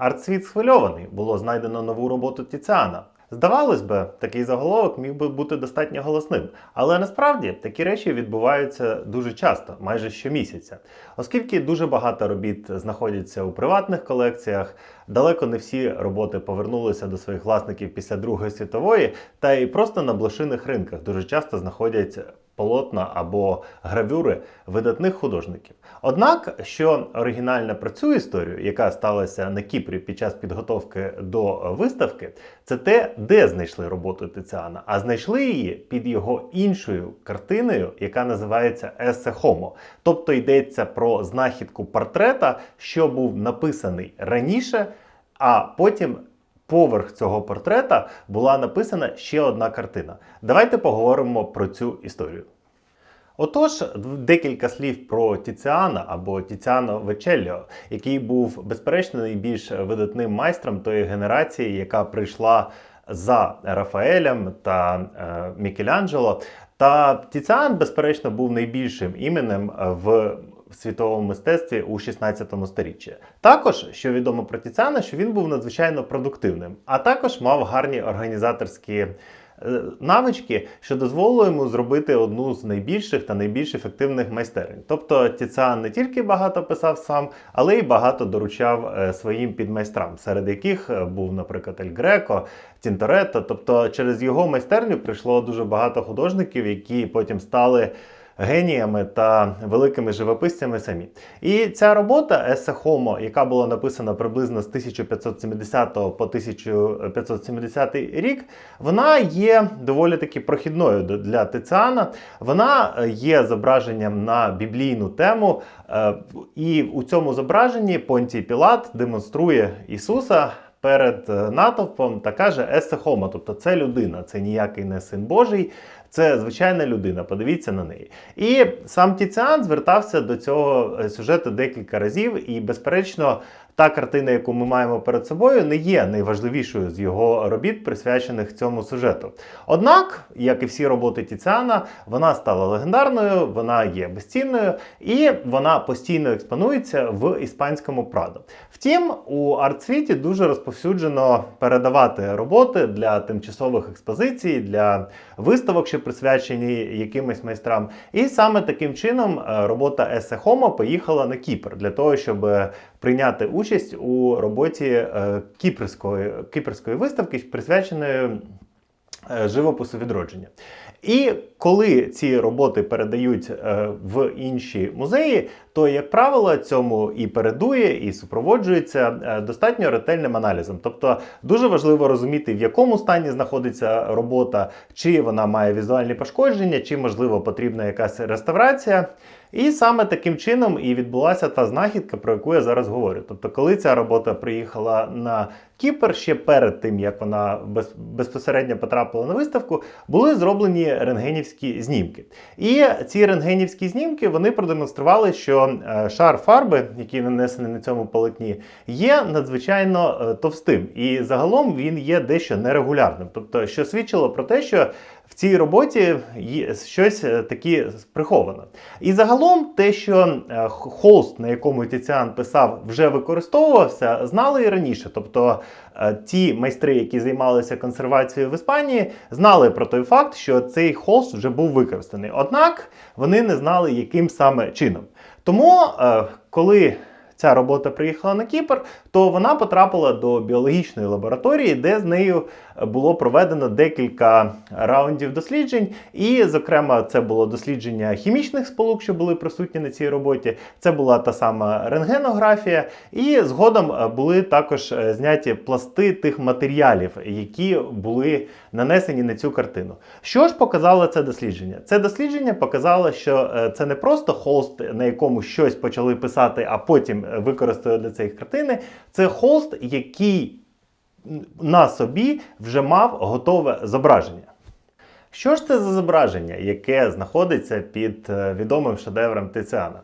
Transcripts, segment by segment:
Артсвіт схвильований, було знайдено нову роботу Тіціана. Здавалось би, такий заголовок міг би бути достатньо голосним, але насправді такі речі відбуваються дуже часто, майже щомісяця. Оскільки дуже багато робіт знаходяться у приватних колекціях, далеко не всі роботи повернулися до своїх власників після Другої світової, та й просто на блошиних ринках дуже часто знаходять полотна або гравюри видатних художників. Однак, що оригінальне про цю історію, яка сталася на Кіпрі під час підготовки до виставки, це те, де знайшли роботу Тиціана, а знайшли її під його іншою картиною, яка називається Есе Хомо. Тобто йдеться про знахідку портрета, що був написаний раніше, а потім. Поверх цього портрета була написана ще одна картина. Давайте поговоримо про цю історію. Отож, декілька слів про Тіціана або Тіціано Вечелліо, який був безперечно найбільш видатним майстром тої генерації, яка прийшла за Рафаелем та е, Мікеланджело. Та Тіціан, безперечно, був найбільшим іменем в світовому мистецтві у 16 сторіччі. Також, що відомо про Тіціана, що він був надзвичайно продуктивним, а також мав гарні організаторські е, навички, що дозволило йому зробити одну з найбільших та найбільш ефективних майстерень. Тобто Тіціан не тільки багато писав сам, але й багато доручав е, своїм підмайстрам, серед яких е, був, наприклад, Ель Греко, Тінторетто. Тобто, через його майстерню прийшло дуже багато художників, які потім стали геніями та великими живописцями самі. І ця робота Есе Хомо, яка була написана приблизно з 1570 по 1570 рік, вона є доволі таки прохідною для Тиціана. Вона є зображенням на біблійну тему, е, і у цьому зображенні Понтій Пілат демонструє Ісуса. Перед е, натовпом та каже Есе Хомо, тобто це людина, це ніякий не син Божий, це звичайна людина, подивіться на неї. І сам Тіціан звертався до цього е, сюжету декілька разів, і, безперечно, та картина, яку ми маємо перед собою, не є найважливішою з його робіт, присвячених цьому сюжету. Однак, як і всі роботи Тіціана, вона стала легендарною, вона є безцінною і вона постійно експонується в іспанському Прадо. Втім, у артсвіті дуже розповсюджено передавати роботи для тимчасових експозицій, для виставок, що присвячені якимось майстрам. І саме таким чином е, робота Есе Хомо поїхала на Кіпр для того, щоб прийняти участь у роботі е, кіпрської, кіпрської виставки, присвяченої е, живопису відродження. І коли ці роботи передають е, в інші музеї, то, як правило, цьому і передує, і супроводжується достатньо ретельним аналізом. Тобто дуже важливо розуміти, в якому стані знаходиться робота, чи вона має візуальні пошкодження, чи, можливо, потрібна якась реставрація. І саме таким чином і відбулася та знахідка, про яку я зараз говорю. Тобто, коли ця робота приїхала на Кіпр, ще перед тим як вона без, безпосередньо потрапила на виставку, були зроблені рентгенівські знімки. І ці рентгенівські знімки вони продемонстрували, що е, шар фарби, який нанесений на цьому полотні, є надзвичайно е, товстим. І загалом він є дещо нерегулярним. Тобто, що свідчило про те, що в цій роботі є щось е, таке приховано. І загалом те, що холст, на якому Тіціан писав, вже використовувався, знали і раніше. Тобто ті майстри, які займалися консервацією в Іспанії, знали про той факт, що цей холст вже був використаний. Однак вони не знали, яким саме чином. Тому, коли ця робота приїхала на Кіпр, то вона потрапила до біологічної лабораторії, де з нею було проведено декілька раундів досліджень. І, зокрема, це було дослідження хімічних сполук, що були присутні на цій роботі. Це була та сама рентгенографія, і згодом були також зняті пласти тих матеріалів, які були нанесені на цю картину. Що ж показало це дослідження? Це дослідження показало, що це не просто холст, на якому щось почали писати, а потім використали для цієї картини. Це холст, який на собі вже мав готове зображення. Що ж це за зображення, яке знаходиться під відомим шедевром Тиціана?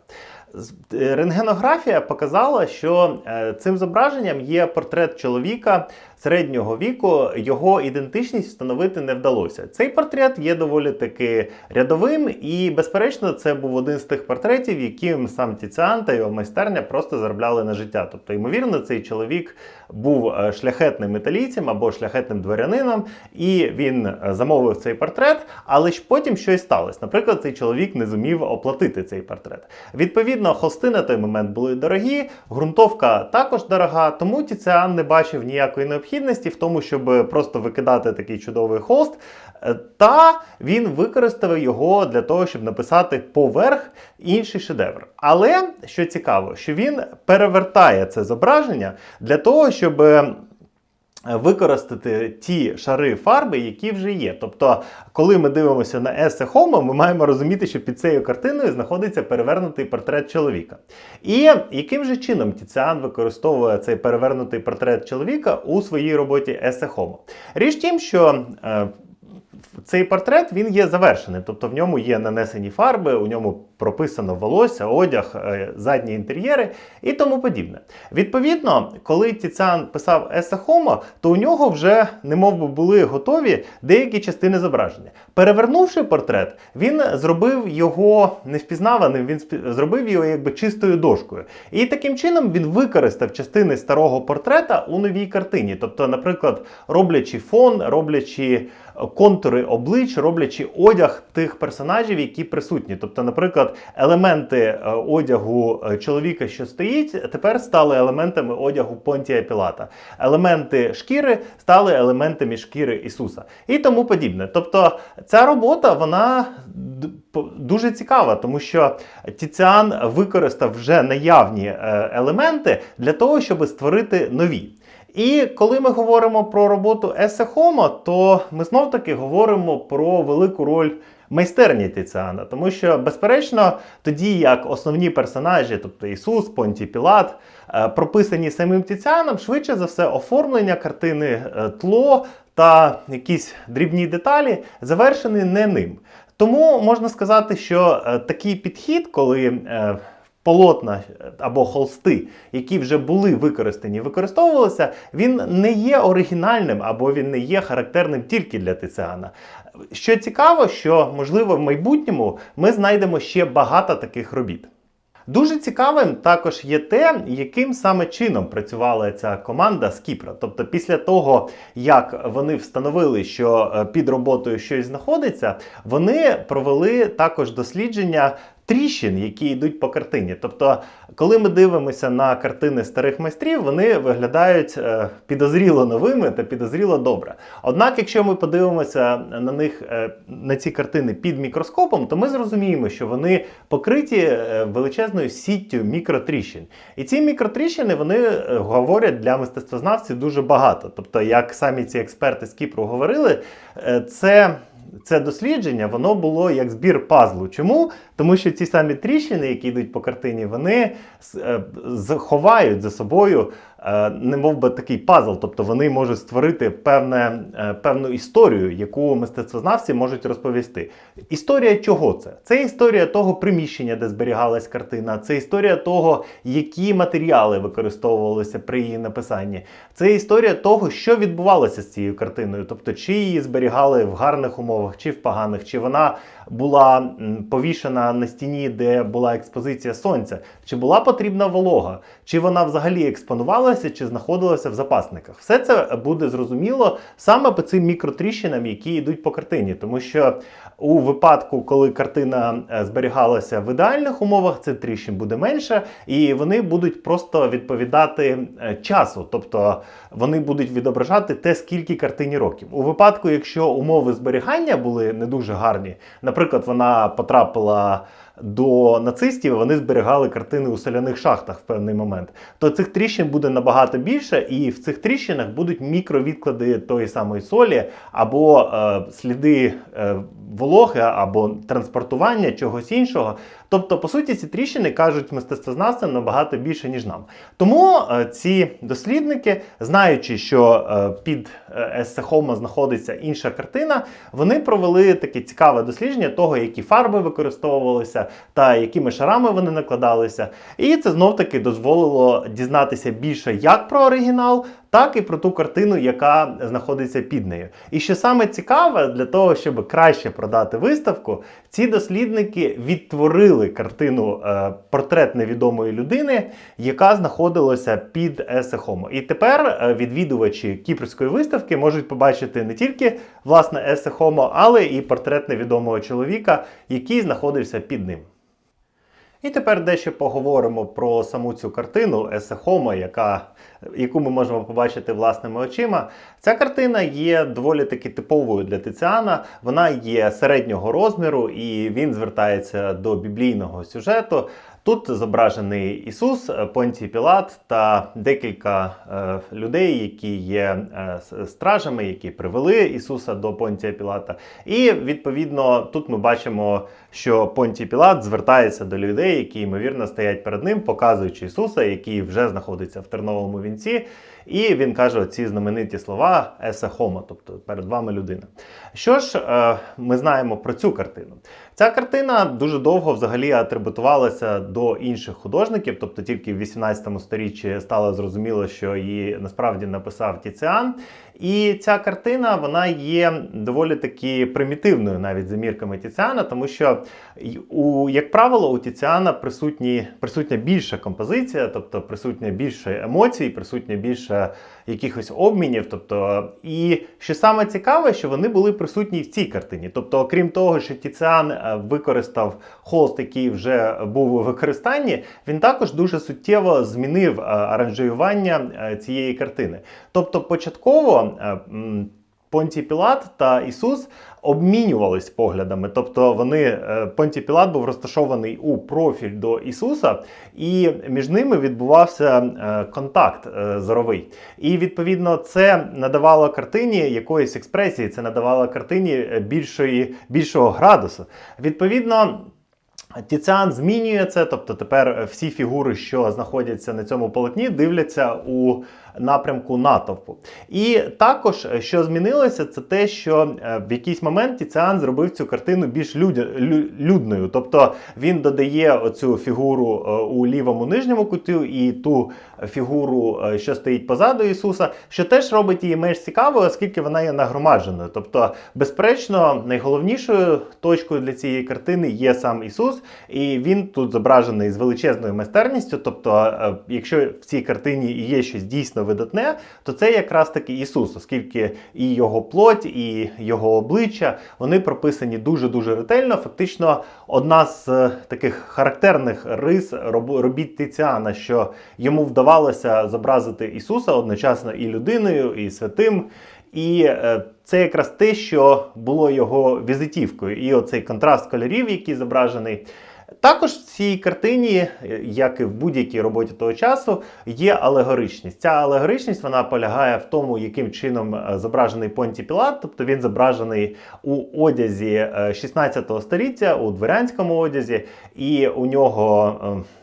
Е, рентгенографія показала, що е, цим зображенням є портрет чоловіка середнього віку. Його ідентичність встановити не вдалося. Цей портрет є доволі таки рядовим, і, безперечно, це був один з тих портретів, яким сам Тіціан та його майстерня просто заробляли на життя. Тобто, ймовірно, цей чоловік був е, шляхетним італійцем або шляхетним дворянином, і він е, замовив цей портрет, але ж потім щось сталося. Наприклад, цей чоловік не зумів оплатити цей портрет. Відповідно, холсти на той момент були дорогі, ґрунтовка також дорога, тому Тіціан не бачив ніякої необхідності в тому, щоб просто викидати такий чудовий холст. Е, Та він використав його для того, щоб написати поверх інший шедевр. Але що цікаво, що він перевертає це зображення для того, щоб е, використати ті шари фарби, які вже є. Тобто, коли ми дивимося на Есе Хомо, ми маємо розуміти, що під цією картиною знаходиться перевернутий портрет чоловіка. І яким же чином Тіціан використовує цей перевернутий портрет чоловіка у своїй роботі Есе Хома? Річ тім, що е, цей портрет він є завершеним, тобто в ньому є нанесені фарби, у ньому прописано волосся, одяг, е, задні інтер'єри і тому подібне. Відповідно, коли Тіціан писав Есе Хомо, то у нього вже немов би були готові деякі частини зображення. Перевернувши портрет, він зробив його невпізнаваним, він зробив його якби чистою дошкою. І таким чином він використав частини старого портрета у новій картині. Тобто, наприклад, роблячи фон, роблячи контури облич, роблячи одяг тих персонажів, які присутні. Тобто, наприклад, елементи е, одягу е, чоловіка, що стоїть, тепер стали елементами одягу Понтія Пілата. Елементи шкіри стали елементами шкіри Ісуса і тому подібне. Тобто, ця робота вона дуже цікава, тому що Тіціан використав вже наявні е, елементи для того, щоб створити нові. І коли ми говоримо про роботу Есе Хомо, то ми знов таки говоримо про велику роль майстерні Тіціана. Тому що, безперечно, тоді як основні персонажі, тобто Ісус, Понтій Пілат, е, прописані самим Тіціаном, швидше за все, оформлення картини, е, тло та якісь дрібні деталі завершені не ним. Тому можна сказати, що е, такий підхід, коли полотна е, або холсти, які вже були використані, використовувалися, він не є оригінальним або він не є характерним тільки для Тиціана. Що цікаво, що можливо в майбутньому ми знайдемо ще багато таких робіт. Дуже цікавим також є те, яким саме чином працювала ця команда з Кіпра. Тобто, після того, як вони встановили, що е, під роботою щось знаходиться, вони провели також дослідження тріщин, які йдуть по картині. Тобто, коли ми дивимося на картини старих майстрів, вони виглядають е, підозріло новими та підозріло добре. Однак, якщо ми подивимося на них е, на ці картини під мікроскопом, то ми зрозуміємо, що вони покриті е, величезною сіттю мікротріщин. І ці мікротріщини вони говорять для мистецтвознавців дуже багато. Тобто, як самі ці експерти з Кіпру говорили, це. Це дослідження воно було як збір пазлу. Чому? Тому що ці самі тріщини, які йдуть по картині, вони е, за собою немов би такий пазл, тобто вони можуть створити певне, е, певну історію, яку мистецтвознавці можуть розповісти. Історія чого це? Це історія того приміщення, де зберігалась картина, це історія того, які матеріали використовувалися при її написанні. Це історія того, що відбувалося з цією картиною, тобто чи її зберігали в гарних умовах, чи в поганих, чи вона була повішена на стіні, де була експозиція сонця, чи була потрібна волога, чи вона взагалі експонувалася, чи знаходилася в запасниках. Все це буде зрозуміло саме по цим мікротріщинам, які йдуть по картині, тому що у випадку, коли картина е, зберігалася в ідеальних умовах, цих тріщин буде менше, і вони будуть просто відповідати е, часу, тобто вони будуть відображати те, скільки картині років. У випадку, якщо умови зберігання були не дуже гарні, наприклад, вона потрапила до нацистів, вони зберігали картини у соляних шахтах в певний момент, то цих тріщин буде набагато більше, і в цих тріщинах будуть мікровідклади тої самої солі, або е, сліди е, вологи, або транспортування чогось іншого. Тобто, по суті, ці тріщини кажуть мистецтвознавцям набагато більше, ніж нам. Тому е, ці дослідники, знаючи, що е, під е, Есе знаходиться інша картина, вони провели таке цікаве дослідження того, які фарби використовувалися, та якими шарами вони накладалися. І це знов таки дозволило дізнатися більше як про оригінал, так і про ту картину, яка знаходиться під нею. І що саме цікаве, для того, щоб краще продати виставку, ці дослідники відтворили картину е, портрет невідомої людини, яка знаходилася під есехомо. І тепер е, відвідувачі кіпрської виставки можуть побачити не тільки власне Есе Хомо, але і портрет невідомого чоловіка, який знаходився під ним. І тепер дещо поговоримо про саму цю картину Есехома, яка, яку ми можемо побачити власними очима. Ця картина є доволі таки типовою для Тиціана. Вона є середнього розміру і він звертається до біблійного сюжету. Тут зображений Ісус, Понтій Пілат та декілька е, людей, які є е, стражами, які привели Ісуса до Понтія Пілата. І відповідно тут ми бачимо, що Понтій Пілат звертається до людей, які ймовірно стоять перед ним, показуючи Ісуса, який вже знаходиться в терновому вінці. І він каже ці знамениті слова Есе Хомо, тобто перед вами людина. Що ж е, ми знаємо про цю картину? Ця картина дуже довго взагалі атрибутувалася до інших художників, тобто тільки в 18 сторіччі стало зрозуміло, що її насправді написав Тіціан. І ця картина вона є доволі таки примітивною навіть за мірками Тіціана, тому що у, як правило, у Тіціана присутні, присутня більша композиція, тобто присутня більше емоцій, присутня більше якихось обмінів. Тобто, і що саме цікаве, що вони були присутні в цій картині. Тобто, окрім того, що Тіціан е, використав холст, який вже був у використанні, він також дуже суттєво змінив е, аранжуювання е, цієї картини. Тобто, початково. Е, Понтій Пілат та Ісус обмінювались поглядами. Тобто вони е, Понтій Пілат був розташований у профіль до Ісуса, і між ними відбувався е, контакт зоровий. І відповідно це надавало картині якоїсь експресії, це надавало картині більшої, більшого градусу. Відповідно. Тіціан змінює це, тобто тепер всі фігури, що знаходяться на цьому полотні, дивляться у напрямку натовпу. І також, е, що змінилося, це те, що е, в якийсь момент Тіціан зробив цю картину більш людною. Тобто він додає оцю фігуру е, у лівому нижньому куту і ту фігуру, що стоїть позаду Ісуса, що теж робить її менш цікавою, оскільки вона є нагромадженою. Тобто, безперечно, найголовнішою точкою для цієї картини є сам Ісус, і він тут зображений з величезною майстерністю. Тобто, якщо в цій картині є щось дійсно видатне, то це якраз таки Ісус, оскільки і його плоть, і його обличчя вони прописані дуже дуже ретельно. Фактично, одна з е, таких характерних рис робіт Тиціана, що йому вдавалося зобразити Ісуса одночасно і людиною, і святим. І е, це якраз те, що було його візитівкою. І оцей контраст кольорів, який зображений. Також в цій картині, е, як і в будь-якій роботі того часу, є алегоричність. Ця алегоричність вона полягає в тому, яким чином е, зображений Понті Пілат, тобто він зображений у одязі е, 16 століття, у дворянському одязі, і у нього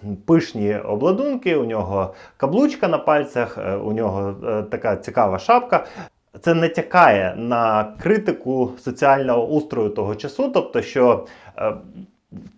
е, пишні обладунки, у нього каблучка на пальцях, е, у нього е, така цікава шапка. Це натякає на критику соціального устрою того часу, тобто, що е,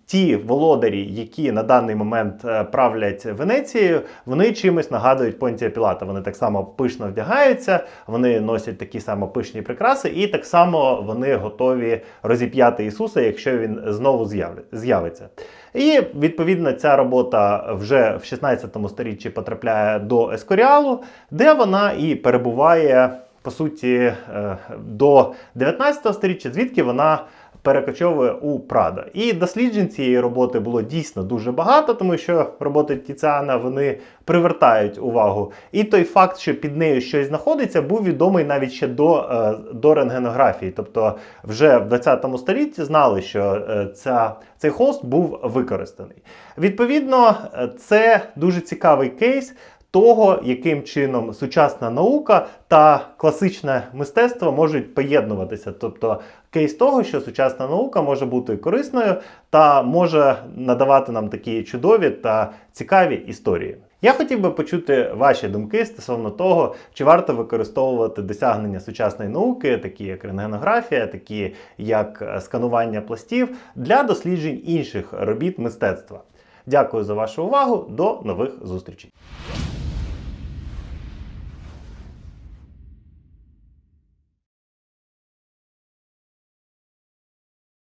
ті володарі, які на даний момент е, правлять Венецією, вони чимось нагадують Понтія Пілата. Вони так само пишно вдягаються, вони носять такі само пишні прикраси, і так само вони готові розіп'яти Ісуса, якщо він знову з'явиться. І відповідно ця робота вже в 16 сторіччі потрапляє до Ескоріалу, де вона і перебуває по суті е, до 19 сторіччя, звідки вона перекочовує у Прада. І досліджень цієї роботи було дійсно дуже багато, тому що роботи Тіціана вони привертають увагу. І той факт, що під нею щось знаходиться, був відомий навіть ще до, е, до рентгенографії. Тобто, вже в 20 столітті знали, що е, ця, цей холст був використаний. Відповідно, е, це дуже цікавий кейс. Того, яким чином сучасна наука та класичне мистецтво можуть поєднуватися. Тобто кейс того, що сучасна наука може бути корисною та може надавати нам такі чудові та цікаві історії. Я хотів би почути ваші думки стосовно того, чи варто використовувати досягнення сучасної науки, такі як рентгенографія, такі як е, сканування пластів, для досліджень інших робіт мистецтва. Дякую за вашу увагу. До нових зустрічей.